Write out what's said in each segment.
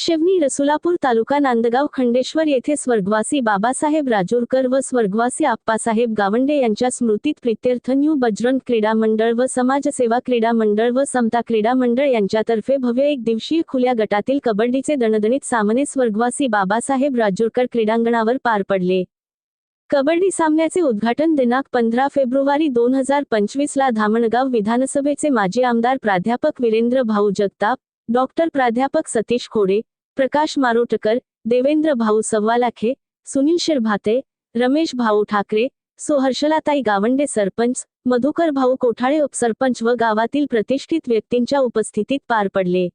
शिवनी रसुलापूर तालुका नांदगाव खंडेश्वर येथे स्वर्गवासी बाबासाहेब राजूरकर व स्वर्गवासी आप्पासाहेब गावंडे यांच्या स्मृतीत प्रित्यर्थ न्यू बजरंग क्रीडा मंडळ व समाजसेवा क्रीडा मंडळ व समता क्रीडा मंडळ यांच्यातर्फे भव्य एक दिवसीय खुल्या गटातील कबड्डीचे दणदणीत सामने स्वर्गवासी बाबासाहेब राजूरकर क्रीडांगणावर पार पडले. कबड्डी सामन्याचे उद्घाटन दिनांक पंधरा फेब्रुवारी दोन हजार पंचवीसला धामणगाव विधानसभेचे माजी आमदार प्राध्यापक वीरेंद्र भाऊ जगताप डॉक्टर प्राध्यापक सतीश खोडे प्रकाश मारोटकर देवेंद्र भाऊ सव्वालाखे सुनील शिरभाते रमेश भाऊ ठाकरे सोहर्षलाताई गावंडे सरपंच मधुकर भाऊ कोठाळे उपसरपंच व गावातील प्रतिष्ठित व्यक्तींच्या उपस्थितीत पार पडले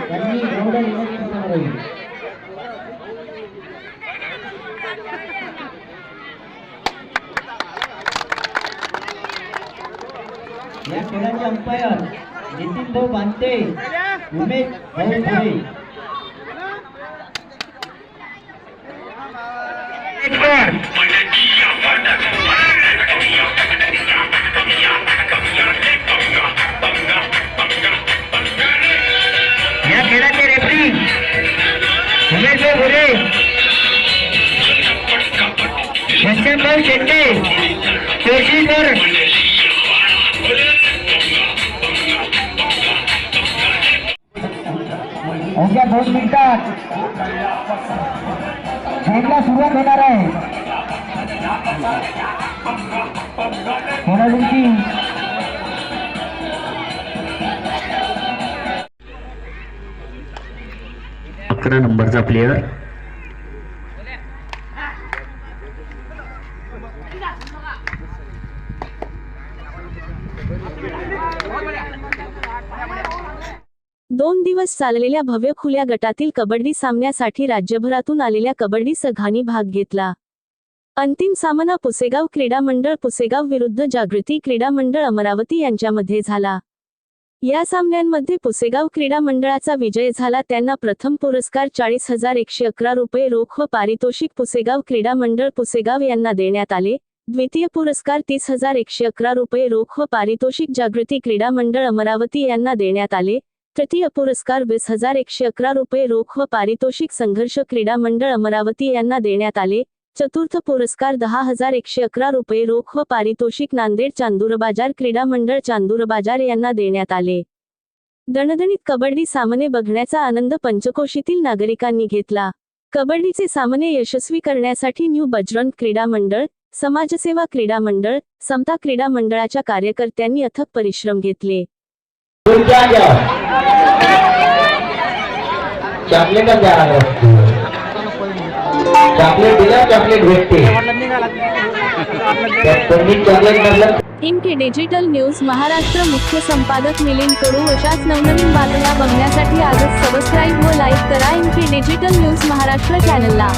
त्यांनी एवढं विनंती करणार आहे या खेळाचे अंपायर नितीन भाऊ बांधते उमेश भाऊ पुढे. या खेळाचे रेफरी उमेश भाऊ पुढे. यशवंत भाऊ शेट्टे जोशीकर दोन मिनिटात खेळला सुरुवात होणार आहे. खेळाडूंची अकरा नंबरचा प्लेयर दोन दिवस चाललेल्या भव्य खुल्या गटातील कबड्डी सामन्यासाठी राज्यभरातून आलेल्या कबड्डी संघांनी भाग घेतला. अंतिम सामना पुसेगाव क्रीडा मंडळ पुसेगाव विरुद्ध जागृती क्रीडा मंडळ अमरावती यांच्यामध्ये झाला. या सामन्यांमध्ये पुसेगाव क्रीडा मंडळाचा विजय झाला त्यांना प्रथम पुरस्कार चाळीस हजार एकशे अकरा रुपये रोख व पारितोषिक पुसेगाव क्रीडा मंडळ पुसेगाव यांना देण्यात आले. द्वितीय पुरस्कार तीस हजार एकशे अकरा रुपये रोख व पारितोषिक जागृती क्रीडा मंडळ अमरावती यांना देण्यात आले. तृतीय पुरस्कार वीस हजार एकशे अकरा रुपये रोख व पारितोषिक संघर्ष क्रीडा मंडळ अमरावती यांना देण्यात आले. चतुर्थ पुरस्कार दहा हजार एकशे अकरा रुपये रोख व पारितोषिक नांदेड चांदूर बाजार क्रीडा मंडळ चांदूरबाजार यांना देण्यात आले. दणदणीत कबड्डी सामने बघण्याचा आनंद पंचकोशीतील नागरिकांनी घेतला. कबड्डीचे सामने यशस्वी करण्यासाठी न्यू बजरंग क्रीडा मंडळ समाजसेवा क्रीडा मंडळ समता क्रीडा मंडळाच्या कार्यकर्त्यांनी अथक परिश्रम घेतले. तुमच्या घ्या चॉकलेट द्या. चॉकलेट दिल्या चॉकलेट भेटते. त्यात चॉकलेट मधलं. इनके डिजिटल न्यूज महाराष्ट्र मुख्य संपादक मिलिंद कडू अशाच नवनवीन बातम्या बघण्यासाठी आजच सबस्क्राईब व लाईक करा. इनके डिजिटल न्यूज महाराष्ट्र चॅनलला